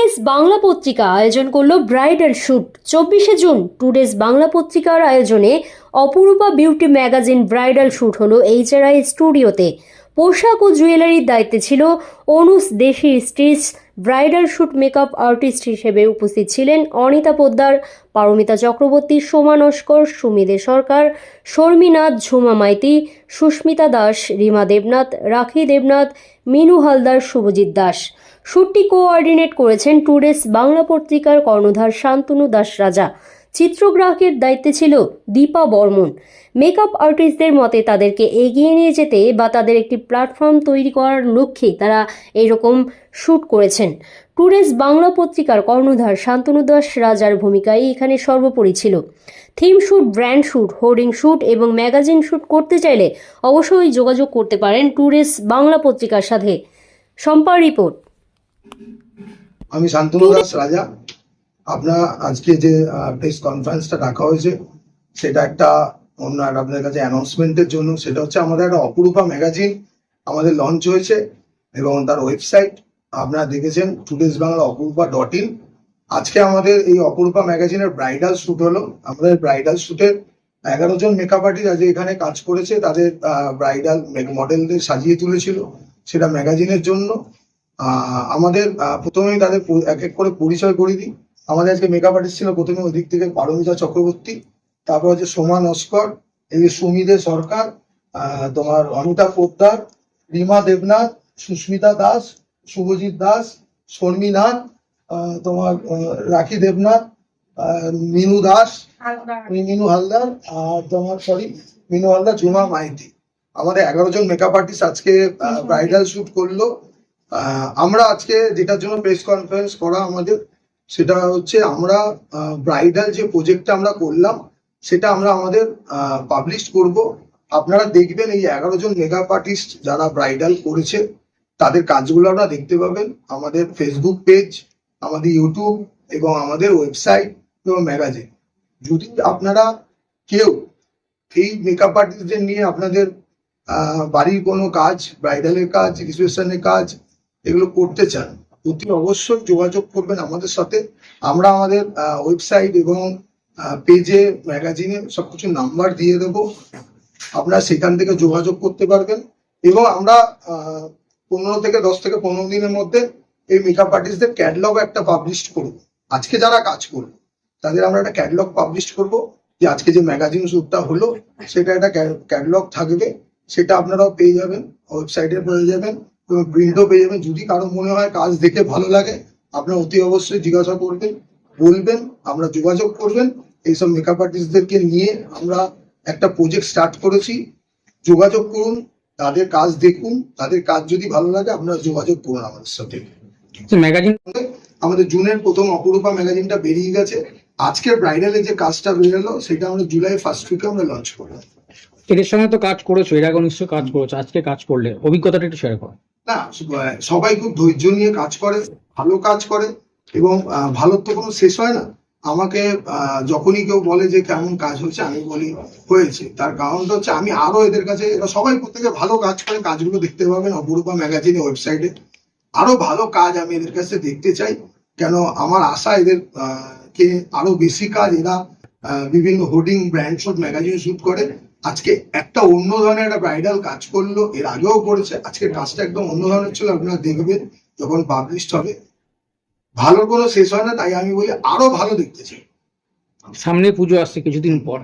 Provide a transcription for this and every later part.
Days Bangla পত্রিকা আয়োজন করল ব্রাইডাল শ্যুট চব্বিশে জুন টু ডেজ বাংলা পত্রিকার আয়োজনে অপরূপা বিউটি ম্যাগাজিন ব্রাইডাল শ্যুট হলো এইচআরআই স্টুডিওতে। পোশাক ও জুয়েলারির দায়িত্বে ছিল অনুস দেশি স্ট্রিচ ব্রাইডাল শ্যুট মেকআপ আর্টিস্ট হিসেবে উপস্থিত ছিলেন অনিতা পোদ্দার, পারমিতা চক্রবর্তী, সোমা নস্কর, সুমিদে সরকার, শর্মিনাথ, ঝুমা মাইতি, সুস্মিতা দাস, রিমা দেবনাথ, রাখি দেবনাথ, মিনু হালদার, শুভজিৎ দাস। শ্যুটটি কোঅর্ডিনেট করেছেন টুডেস বাংলা পত্রিকার কর্ণধার শান্তনু দাস রাজা। চিত্রগ্রাহকের দায়িত্বে ছিল দীপা বর্মন। মেকআপ আর্টিস্টদের মতে তাদেরকে এগিয়ে নিয়ে যেতে বা তাদের একটি প্ল্যাটফর্ম তৈরি করার লক্ষ্যে তারা এইরকম শ্যুট করেছেন। টুডেস বাংলা পত্রিকার কর্ণধার শান্তনু দাস রাজার ভূমিকায় এখানে সর্বোপরি ছিল। Theme shoot brand shoot hoarding shoot এবং ম্যাগাজিন শ্যুট করতে চাইলে অবশ্যই যোগাযোগ করতে পারেন টুডেস বাংলা পত্রিকার সাথে। সম্পার রিপোর্ট। আমি শান্তনু দাস রাজা। আপনার আজকে যে প্রেস কনফারেন্সটা ডাকা হয়েছে, সেটা একটা অন্য আপনাদের কাছে অ্যানাউন্সমেন্টের জন্য। সেটা হচ্ছে আমাদের একটা অপরূপা ম্যাগাজিন আমাদের লঞ্চ হয়েছে এবং তার ওয়েবসাইট আপনারা দেখেছেন টুডেস বাংলা অপরূপা ডট ইন আজকে আমাদের এই অপরূপা ম্যাগাজিনের ব্রাইডাল শ্যুট হলো। আমাদের ব্রাইডাল শ্যুটের এগারো জন মেকআপ আর্টিস্ট আজ এখানে কাজ করেছে, তাদের ব্রাইডাল মডেলদের সাজিয়ে তুলেছিল সেটা ম্যাগাজিনের জন্য। আমাদের প্রথমেই তাদের এক এক করে পরিচয় করে দিই। আমাদের আজকে মেকআপ আর্টিস্ট ছিল প্রথমে ওদিক থেকে পারমিতা চক্রবর্তী তারপর হচ্ছে সোমা নস্কর এই যে সুমিদে সরকার তোমার অনিতা পোদ্দার রিমা দেবনাথ সুস্মিতা দাস শুভজিৎ দাস শর্মিনাথ আহ, তোমার রাখি দেবনাথ মিনু দাস মিনু হালদার আর তোমার সরি মিনু হালদার ঝুমা মাইতি। আমাদের এগারো জন মেকআপ আর্টিস্ট আজকে ব্রাইডাল শুট করল। আমরা আজকে যেটার জন্য প্রেস কনফারেন্স করা আমাদের সেটা হচ্ছে আমরা ব্রাইডাল যে প্রজেক্টটা আমরা করলাম, সেটা আমরা আমাদের পাবলিশ করব। আপনারা দেখবেন এই এগারো জন মেকআপ আর্টিস্ট যারা ব্রাইডাল করেছে, তাদের কাজগুলো আপনারা দেখতে পাবেন। আমাদের ফেসবুক পেজ আমাদের ইউটিউব এবং আমাদের ওয়েবসাইট এবং ম্যাগাজিন যদি আপনারা কেউ এই মেকআপ আর্টিস্টদের নিয়ে আপনাদের বাড়ির কোনো কাজ ব্রাইডালের কাজ রিসেপশনের কাজ, এগুলো করতে চান অতি অবশ্যই যোগাযোগ করবেন আমাদের সাথে। আমরা আমাদের ওয়েবসাইট এবং পেজে ম্যাগাজিনে সবকিছু নাম্বার দিয়ে দেব। আপনারা সেখান থেকে যোগাযোগ করতে পারবেন। এবং আমরা পনেরো থেকে দশ থেকে পনেরো দিনের মধ্যে এই মেকআপ আর্টিস্টদের ক্যাটলগ একটা পাবলিশ করব। আজকে যারা কাজ করবে, তাদের আমরা একটা ক্যাটলগ পাবলিশ করব যে আজকে যে ম্যাগাজিন শ্যুটটা হলো, সেটা একটা ক্যাটলগ থাকবে, সেটা আপনারাও পেয়ে যাবেন ওয়েবসাইটে পেয়ে যাবেন। প্রিন্টও পেয়ে যাবেন যদি কারও মনে হয় কাজ দেখে ভালো লাগে আপনার অতি অবশ্যই জিজ্ঞাসা করবেন বলবেন আমরা যোগাযোগ করবেন। এইসব মেকআপ আর্টিস্টদেরকে নিয়ে আমরা একটা প্রজেক্ট স্টার্ট করেছি। যোগাযোগ করুন তাদের কাজ দেখুন তাদের কাজ যদি ভালো লাগে আপনারা যোগাযোগ করুন আমাদের সাথে। ম্যাগাজিন আমাদের জুনের প্রথম অপরূপা ম্যাগাজিনটা বেরিয়ে গেছে। আজকের ব্রাইডালের যে কাজটা বেরোলো সেটা আমরা জুলাই ফার্স্ট উইকে আমরা লঞ্চ করলাম। এদের সঙ্গে তো কাজ করেছ এর আগে নিশ্চয়ই কাজ করেছ আজকে কাজ করলে। অভিজ্ঞতাটা একটু শেয়ার করো। না সবাই খুব ধৈর্য নিয়ে কাজ করে, ভালো কাজ করে এবং ভালোর তো কোনো শেষ হয় না। আমাকে যখনই কেউ বলে যে কেমন কাজ হচ্ছে, আমি বলি হয়েছে। তার কারণটা হচ্ছে আমি আরও এদের কাছে সবাই প্রত্যেকে ভালো কাজ করে, কাজগুলো দেখতে পাবেন অপরূপা ম্যাগাজিনে ওয়েবসাইটে। আরও ভালো কাজ আমি এদের কাছে দেখতে চাই, কেন আমার আশা এদের কে আরও বেশি কাজ এরা বিভিন্ন hoarding, brand shoot magazine shoot করে। আজকে একটা অন্য ধরনের একটা ব্রাইডাল কাজ করল এর আগেও করেছে আজকে কাজটা একদম অন্য ধরনের ছিল আপনারা দেখবেন যখন পাবলিশড হবে। ভালোর কোনো শেষ হয় না তাই আমি বলি আরও ভালো দেখতে চাই। সামনে পুজো আসছে কিছুদিন পর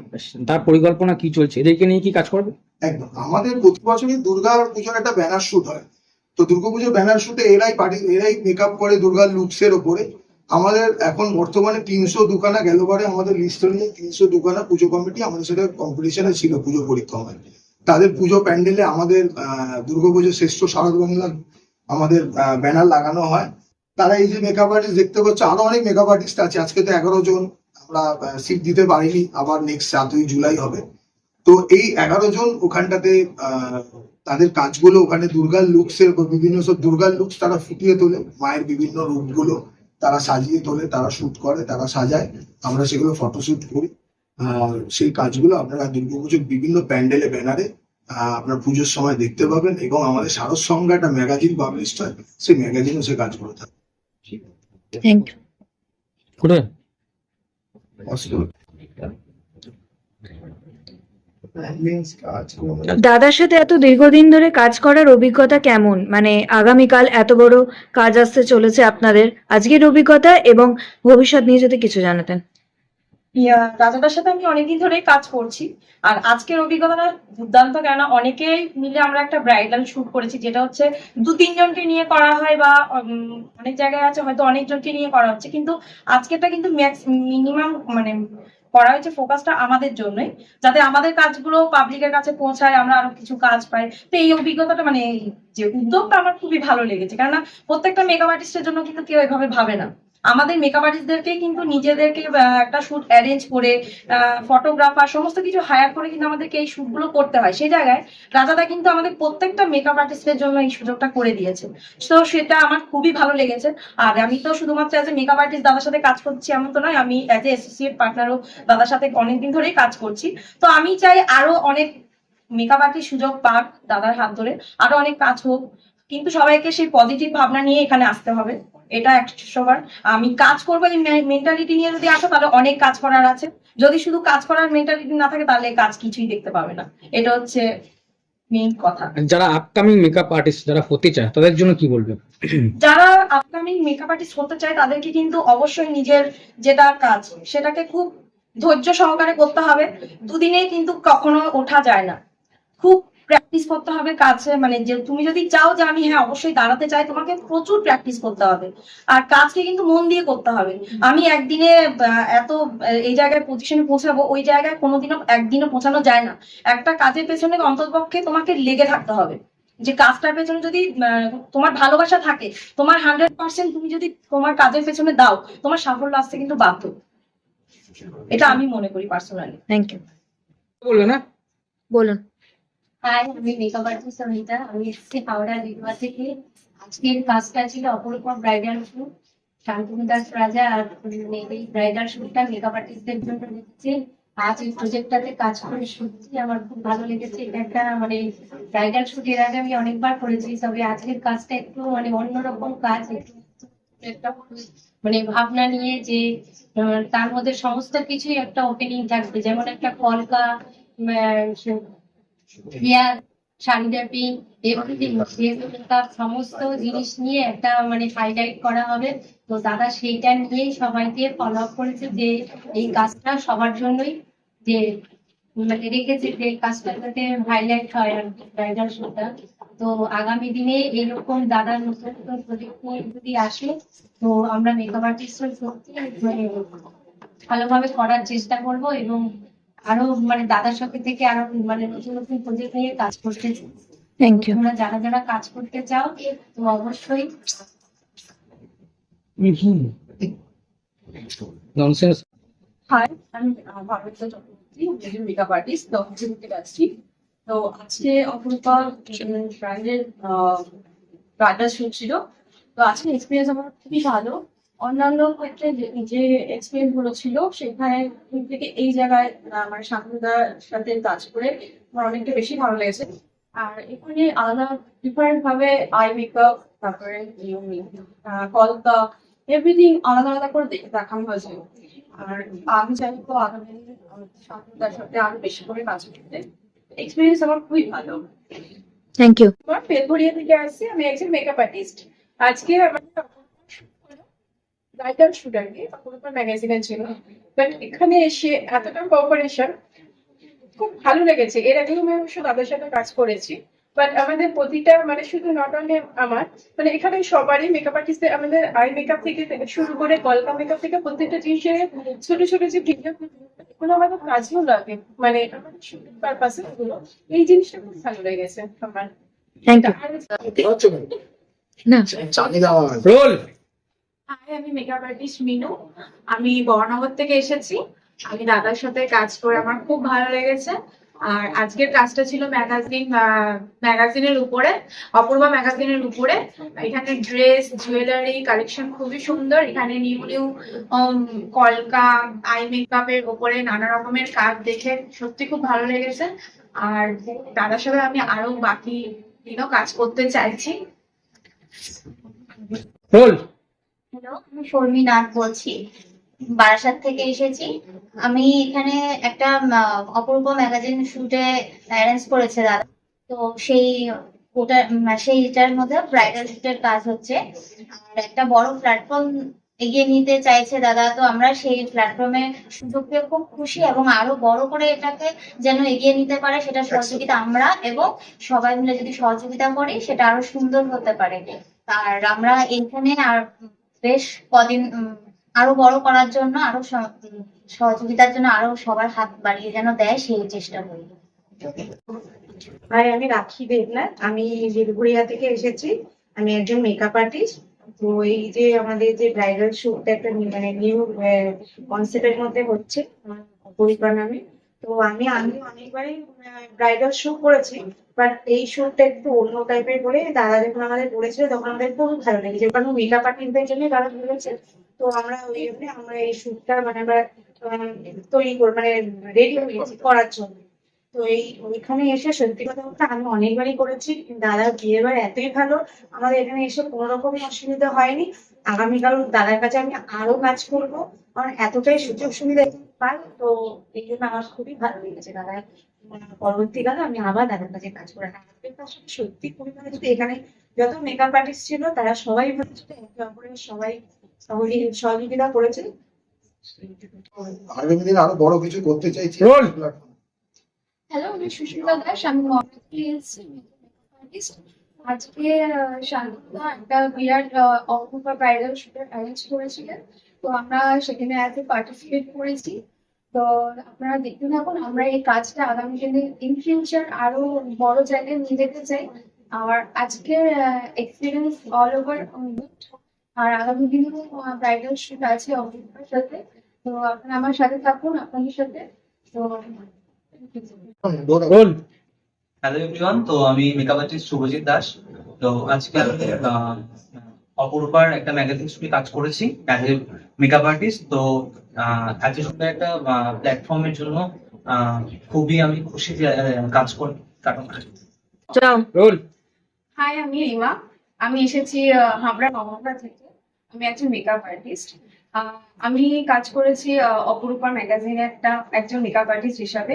তার পরিকল্পনা কি চলছে? এদেরকে নিয়ে কি কাজ করবে? একদম আমাদের প্রতি বছরই দুর্গা পুজোর একটা ব্যানার শুট হয়। তো দুর্গাপুজোর ব্যানার শুটে এরাই পার্টি এরাই মেকআপ করে দুর্গার লুকসের ওপরে। আমাদের এখন বর্তমানে তিনশো দুখানা গেল বারে আমাদের লিস্ট অনুযায়ী তিনশো দুখানা পুজো কমিটি আমাদের সাথে কম্পিটিশনে ছিল পুজো পরিক্রমায় তাদের পুজো প্যান্ডেলে আমাদের আহ, দুর্গাপুজোর শ্রেষ্ঠ শারদ বাংলার আমাদের ব্যানার লাগানো হয়। তারা এই যে মেকআপ আর্টিস্ট দেখতে পাচ্ছে আরও অনেক মেকআপ আর্টিস্ট আছে আজকে তো এগারো জন আমরা সিট দিতে পারিনি আবার নেক্সট সাতই জুলাই হবে। তো এই এগারো জন ওখানটাতে তাদের কাজগুলো ওখানে দুর্গার লুকস এর বিভিন্ন সব দুর্গার লুকস তারা ফুটিয়ে তোলে মায়ের বিভিন্ন রূপগুলো। তারা সাজিয়ে তোলে তারা শুট করে তারা সাজায়। আমরা সেগুলো ফটোশুট করি। আর সেই কাজগুলো আপনারা দুর্গাপুজোর বিভিন্ন প্যান্ডেলে ব্যানারে আপনার পুজোর সময় দেখতে পাবেন এবং আমাদের সারস সঙ্গে একটা ম্যাগাজিন পাবলিশ হয়। সেই ম্যাগাজিনও সে কাজ করে থাকে। Thank you. দাদার সাথে এত দীর্ঘদিন ধরে কাজ করার অভিজ্ঞতা কেমন? মানে আগামীকাল এত বড় কাজ আসতে চলেছে আপনাদের। আজকের অভিজ্ঞতা এবং ভবিষ্যৎ নিয়ে যদি কিছু জানাতেন। ইয়া, রাজাদার সাথে আমি অনেকদিন ধরেই কাজ করছি। আর আজকের অভিজ্ঞতাটা দুর্দান্ত কেননা অনেকেই মিলে আমরা একটা ব্রাইডাল শুট করেছি যেটা হচ্ছে দু তিনজনকে নিয়ে করা হয় বা অনেক জায়গায় আছে হয়তো অনেকজনকে নিয়ে করা হচ্ছে। কিন্তু আজকেরটা কিন্তু মিনিমাম মানে করা হয়েছে ফোকাসটা আমাদের জন্যই। যাতে আমাদের কাজগুলো পাবলিকের কাছে পৌঁছায়, আমরা আরও কিছু কাজ পাই। তো এই অভিজ্ঞতাটা মানে এই যে উদ্যোগটা আমার খুবই ভালো লেগেছে। কেননা প্রত্যেকটা মেকআপ আর্টিস্টের জন্য কিন্তু কেউ এভাবে ভাবে না। আমাদের মেকআপ আর্টিস্টদেরকে কিন্তু নিজেদেরকে একটা শুট অ্যারেঞ্জ করে ফটোগ্রাফার সমস্ত কিছু হায়ার করে কিন্তু আমাদেরকে এই শুটগুলো করতে হয়। সেই জায়গায় রাজাদা কিন্তু আমাদের প্রত্যেকটা মেকআপ আর্টিস্টের জন্য এই সুযোগটা করে দিয়েছে। তো সেটা আমার খুবই ভালো লেগেছে। আর আমি তো শুধুমাত্র অ্যাজ এ মেকআপ আর্টিস্ট দাদার সাথে কাজ করছি এমন তো নয়, আমি অ্যাজ এ অ্যাসোসিয়েট পার্টনারও দাদার সাথে অনেকদিন ধরেই কাজ করছি। তো আমি চাই আরও অনেক মেকআপ আর্টিস্ট সুযোগ পাক দাদার হাত ধরে। আরও অনেক কাজ হোক কিন্তু সবাইকে সেই পজিটিভ ভাবনা নিয়ে এখানে আসতে হবে। এটা একশো বার আমি কাজ করব এই মেন্টালিটি নিয়ে যদি আসো তাহলে অনেক কাজ করার আছে। যদি শুধু কাজ করার মেন্টালিটি না থাকে তাহলে কাজ কিছুই দেখতে পাবে না। এটা হচ্ছে মেইন কথা। যারা আপকামিং মেকআপ আর্টিস্ট যারা হতে চায় তাদের জন্য কি বলবে? যারা আপকামিং মেকআপ আর্টিস্ট হতে চায় তাদেরকে কিন্তু অবশ্যই নিজের যেটা কাজ সেটাকে খুব ধৈর্য সহকারে করতে হবে। দুদিনেই কিন্তু কখনো ওঠা যায় না। খুব প্র্যাকটিস করতে হবে কাছে মানে যে তুমি যদি চাও যে আমি হ্যাঁ অবশ্যই দাঁড়াতে চাই তোমাকে প্রচুর প্র্যাকটিস করতে হবে। আর কাজকে কিন্তু মন দিয়ে করতে হবে। আমি একদিনে এত এই জায়গায় পজিশনে পৌঁছাবো ওই জায়গায় কোনোদিনও একদিনও পৌঁছানো যায় না। একটা কাজের পেছনে অন্ততপক্ষে তোমাকে লেগে থাকতে হবে। যে কাজটার পেছনে যদি আহ, তোমার ভালোবাসা থাকে তোমার হান্ড্রেড পার্সেন্ট তুমি যদি তোমার কাজের পেছনে দাও তোমার সাফল্য আসতে কিন্তু বাধ্য। এটা আমি মনে করি পার্সোনালি থ্যাংক ইউ বলবে না? বলুন। হাই আমি মেকআপ আর্টিস্ট সহিতা আমি এসেছি হাওড়া লিডুয়া থেকে আজকের কাজটা ছিল অপরূপা ব্রাইডাল শুট শান্তনু দাস রাজা আর উম এই ব্রাইডাল শুটটা মেকআপ আর্টিস্টদের জন্য রেখেছে। আজ এই প্রজেক্টটাতে কাজ করে সত্যি আমার খুব ভালো লেগেছে। এটা একটা মানে ব্রাইডাল শুট এর আগে আমি অনেকবার করেছি। তবে আজকের কাজটা একটু মানে অন্যরকম কাজ। একটু মানে ভাবনা নিয়ে যে তার মধ্যে সমস্ত কিছুই একটা ওপেনিং থাকবে। যেমন একটা কলকা হেয়ার শাড়ি ড্যাপিং এভরিথিং তার সমস্ত জিনিস নিয়ে একটা মানে হাইলাইট করা হবে। তো দাদা সেইটা নিয়েই সবাইকে ফলো আপ করেছে যে এই কাজটা সবার জন্যই, যে মানে রেখেছে যে কাজটা যাতে হাইলাইট হয় আর ব্রাইডাল শুটটা তো আগামী দিনে এইরকম দাদার নতুন নতুন প্রজেক্ট যদি আসে, তো আমরা মেকআপ আর্টিস্ট সত্যি মানে ভালোভাবে করার চেষ্টা করব এবং আরও মানে দাদার সাথে থেকে আরও মানে নতুন নতুন প্রজেক্ট নিয়ে কাজ করতে চাই। থ্যাংক ইউ তোমরা যারা যারা কাজ করতে চাও তো অবশ্যই ননসেন্স হাই আমি ভারত চক্রবর্তী একজন মেকআপ আর্টিস্ট দক্ষিণ থেকে আসছি তো আজকে অপরূপা ব্র্যান্ডের ব্রাইডাল শুট ছিল। তো আজকে এক্সপিরিয়েন্স আমার খুবই ভালো। অন্যান্য ক্ষেত্রে যে- এক্সপিরিয়েন্সগুলো ছিল সেখানে থেকে এই জায়গায় আহ, মানে শান্তদার সাথে কাজ করে আমার অনেকটা বেশি ভালো লেগেছে। আর এখানে আলাদা ডিফারেন্ট ভাবে আই মেকআপ তারপরে কলকা এভরিথিং আলাদা আলাদা করে দেখে দেখানো হয়েছে। আর আমি চাইব আগামী দিনে শান্তদার সাথে আরও বেশি করে কাজ করতে। এক্সপিরিয়েন্স আমার খুবই ভালো। থ্যাংক ইউ আমার বেলঘরিয়া থেকে আসছি আমি একজন মেকআপ আর্টিস্ট আজকে আমাদের ব্রাইডাল শুট আর কি অপরূপা ম্যাগাজিনের ছিল। বাট এখানে এসে এতটা কোঅপারেশন খুব ভালো লেগেছে। এর আগেও আমি অবশ্য তাদের সাথে কাজ করেছি। বাট আমাদের প্রতিটা মানে শুধু নট অনলি আমার মানে এখানে সবারই মেকআপ আর্টিস্টদের আমাদের আই মেকআপ থেকে থেকে শুরু করে কলকা মেকআপ থেকে প্রত্যেকটা জিনিসের ছোট ছোট যে এগুলো আমাদের কাজেও লাগে। মানে আমাদের শুটিং পারপাসে এগুলো। এই জিনিসটা খুব ভালো লেগেছে আমার। থ্যাংক ইউ না। রোল হাই আমি মেকআপ আর্টিস্ট মিনু। আমি বর্ণনগর থেকে এসেছি। আমি দাদার সাথে কাজ করে আমার খুব ভালো লেগেছে। আর আজকের কাজটা ছিল ম্যাগাজিন ম্যাগাজিনের উপরে, অপূর্বা ম্যাগাজিনের উপরে। এখানে ড্রেস, জুয়েলারি, কালেকশন খুবই সুন্দর। এখানে নিউ নিউ কলকা, আই মেকআপের উপরে নানা রকমের কাজ দেখে সত্যি খুব ভালো লেগেছে। আর দাদার সাথে আমি আরও বাকি দিনও কাজ করতে চাইছি। আমি নাথ বলছি। বারাসাত থেকে এসেছি। আমি এখানে একটা অপূর্ব ম্যাগাজিন শুটে অ্যারেঞ্জ করেছে দাদা। তো সেই সেইটার মধ্যে ব্রাইডাল শুটের কাজ হচ্ছে। আর একটা বড় প্ল্যাটফর্ম এগিয়ে নিতে চাইছে দাদা। তো আমরা সেই প্ল্যাটফর্মে সুযোগ পেয়ে খুব খুশি এবং আরও বড় করে এটাকে যেন এগিয়ে নিতে পারে, সেটা সহযোগিতা আমরা এবং সবাই মিলে যদি সহযোগিতা করি, সেটা আরও সুন্দর হতে পারে। আর আমরা এখানে আর বেশ কদিন আরও বড় করার জন্য আরও সহযোগিতার জন্য আরও সবার হাত বাড়িয়ে যেন দেয় সেই চেষ্টা করি। হাই আমি রাখি দেবনাথ আমি বেলঘুরিয়া থেকে এসেছি। আমি একজন মেকআপ আর্টিস্ট তো এই যে আমাদের যে ব্রাইডাল শুটটা একটা মানে নিউ কনসেপ্টের মধ্যে হচ্ছে আহ, অপরিবার নামে। তো আমি আমি অনেকবারই ব্রাইডাল শুট করেছি বাট এই শুটটা একটু অন্য টাইপের করে দাদা যখন আমাদের বলেছিল তখন আমাদের খুব ভালো লেগেছে। কারণ মেকআপ আর্টিস্টদের জন্য তারা বলেছে, তো আমরা ওই জন্য আমরা এই শুটটা মানে আমরা তৈরি করে মানে রেডি হয়েছি করার জন্য। তো এই, ওইখানে এসে সত্যি কথা বলতে আমি অনেকবারই করেছি দাদার বার এতই ভালো, আমাদের এখানে এসে কোনো রকমই অসুবিধা হয়নি। আগামীকাল দাদার কাছে আমি আরও কাজ করব, কারণ এতটাই সুযোগ সুবিধা পাই। তো এই জন্য আমার খুবই ভালো লেগেছে। দাদা পরবর্তীকালে আমি আবার দাদার কাছে কাজ করে সত্যি খুবই ভালো ছিল এখানে যত মেকআপ আর্টিস্ট ছিল তারা সবাই ভালো ছিল। একে অপরের সবাই সহযোগিতা করেছে। আগামী দিনে আরও বড় কিছু করতে চাইছি হ্যালো আমি সুস্মিতা দাস। আমি আজকে আহ, শান্তিদা একটা বিরাট আহ, অপূর্ব ব্রাইডাল শুটের অ্যারেঞ্জ করেছিলেন। তো আমরা সেখানে অ্যাজ এ পার্টিসিপেট করেছি। তো আপনারা দেখুন থাকুন আমরা এই কাজটা আগামী দিনে ইন ফিউচার আরও বড় জায়গায় নিয়ে যেতে চাই। আর আজকের এক্সপিরিয়েন্স অল ওভার আর আগামী দিনেও ব্রাইডাল শুট আছে অপূর্বার সাথে। তো আপনারা আমার সাথে থাকুন আপনাদের সাথে। তো হ্যালো এভরিওয়ান তো আমি মেকআপ আর্টিস্ট শুভজিৎ দাস। তো আজকে অপরূপার একটা ম্যাগাজিন শুটে কাজ করেছি অ্যাজ এ মেকআপ আর্টিস্ট তো আহ, এত সুন্দর একটা প্ল্যাটফর্মের জন্য আহ, খুবই আমি খুশি যে কাজ করি কারণ রোল। হাই আমি রিমা। আমি এসেছি হাবড়া নবমরা থেকে। আমি একজন মেকআপ আর্টিস্ট আমি কাজ করেছি আহ, অপরূপা ম্যাগাজিনে একটা একজন মেকআপ আর্টিস্ট হিসাবে।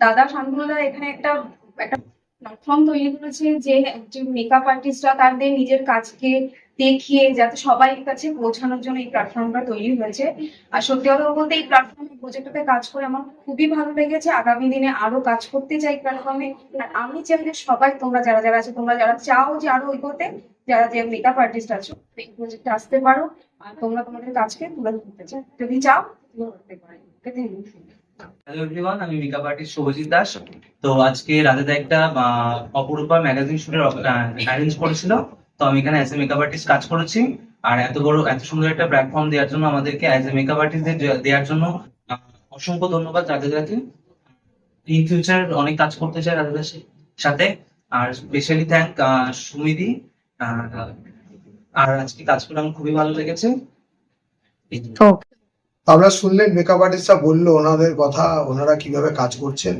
দাদা শান্তনুদা এখানে একটা একটা প্ল্যাটফর্ম তৈরি করেছে যে একজন মেকআপ আর্টিস্টরা তাদের নিজের কাজকে দেখিয়ে যাতে সবাই কাছে পৌঁছানোর জন্য এই প্ল্যাটফর্মটা তৈরি হয়েছে। আর সত্যি কথা বলতে এই প্ল্যাটফর্মে প্রজেক্টটাতে কাজ করে আমার খুবই ভালো লেগেছে। আগামী দিনে আরও কাজ করতে চাই প্ল্যাটফর্মে আর আমি চাই যে সবাই, তোমরা যারা যারা আছে, তোমরা যারা চাও যে আরও এগোতে, যারা যে মেকআপ আর্টিস্ট আছো, এই প্রজেক্টে আসতে পারো। আর তোমরা তোমাদের কাজকে তুলে ধরতে চাও। যদি চাও ধরতে পারো। হ্যালো এভরিওয়ান আমি মেকআপ আর্টিস্ট শুভজিৎ দাস। তো আজকে রাজাদা একটা অপরূপা ম্যাগাজিন শুটের অ্যারেঞ্জ করেছিল। তো আমি এখানে অ্যাজ এ মেকআপ আর্টিস্ট কাজ করেছি। আর এত বড় এত সুন্দর একটা প্ল্যাটফর্ম দেওয়ার জন্য আমাদেরকে অ্যাজ এ মেকআপ আর্টিস্টদের দেওয়ার জন্য আহ, অসংখ্য ধন্যবাদ রাজাদাকে। ইন ফিউচার অনেক কাজ করতে চাই রাজাদার সাথে। আর স্পেশালি থ্যাংক সুমিদি। আহ, আর আজকে কাজ করে আমার খুবই ভালো লেগেছে। আমরা শুনলেন মেকআপ আর্টিস্টরা বলল ওনাদের কথা ওনারা কীভাবে কাজ করছেন।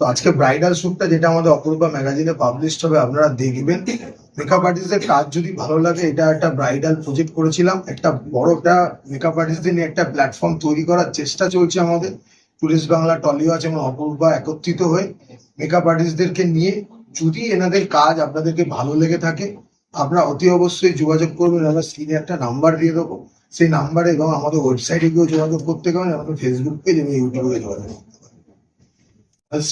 তো আজকে ব্রাইডাল শুটটা যেটা আমাদের অপূর্বা ম্যাগাজিনে পাবলিশ হবে আপনারা দেখবেন। মেকআপ আর্টিস্টদের কাজ যদি ভালো লাগে, এটা একটা ব্রাইডাল প্রজেক্ট করেছিলাম। একটা বড় একটা মেকআপ আর্টিস্টদের নিয়ে একটা প্ল্যাটফর্ম তৈরি করার চেষ্টা চলছে আমাদের। টুরিস্ট বাংলা টলিওয়াচ এবং অপূর্বা একত্রিত হয়ে মেকআপ আর্টিস্টদেরকে নিয়ে যদি এনাদের কাজ আপনাদেরকে ভালো লেগে থাকে, আপনারা অতি অবশ্যই যোগাযোগ করবেন। আমরা স্ক্রিনে একটা নাম্বার দিয়ে দেবো। সেই নাম্বারে এবং আমাদের ওয়েবসাইটে গিয়েও যোগাযোগ করতে পারেন। আমাদের ফেসবুক পেজ এবং ইউটিউবে যোগাযোগ